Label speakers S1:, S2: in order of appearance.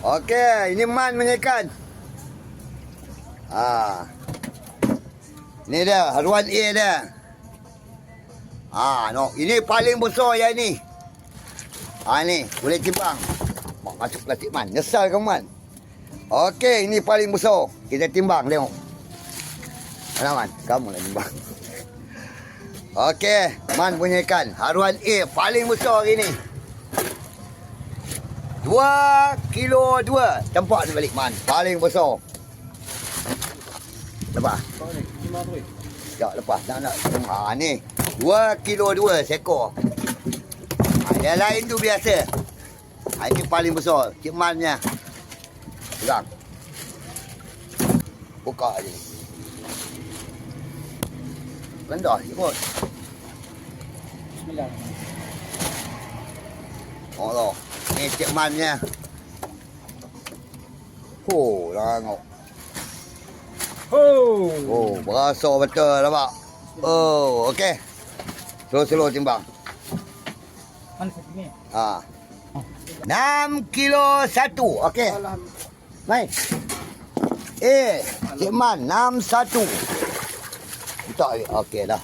S1: Okey, ini man punya ikan. Ah. Ni dia, haruan A dia. Ah, no. Ini paling besar yang ni. Ah ni, boleh timbang. Mak masuk plastik man. Nyesal kamu man. Okey, ini paling besar. Kita timbang tengok. Mana man? Kamu lah timbang. Okey, man punya ikan. Haruan A paling besar hari ni. Dua kilo dua. Tempat ni balik man. Paling besar. Lepas. Sekejap lepas. Nak nak. Ha ni. Dua kilo dua sekor. Ha, yang lain tu biasa. Ha, ini paling besar. Cik Man punya. Pegang. Buka je. Rendah je kot.
S2: Bismillah.
S1: Allah. Ni Cik Man punya. Oh, tengok.
S2: Oh.
S1: Oh, berasa betul nampak. Oh, okey. Slow-slow timbang.
S2: Mana satu ni?
S1: Ha. 6 kilo satu. Okey. Mai. Eh, Cik Man 61. Tak okey dah.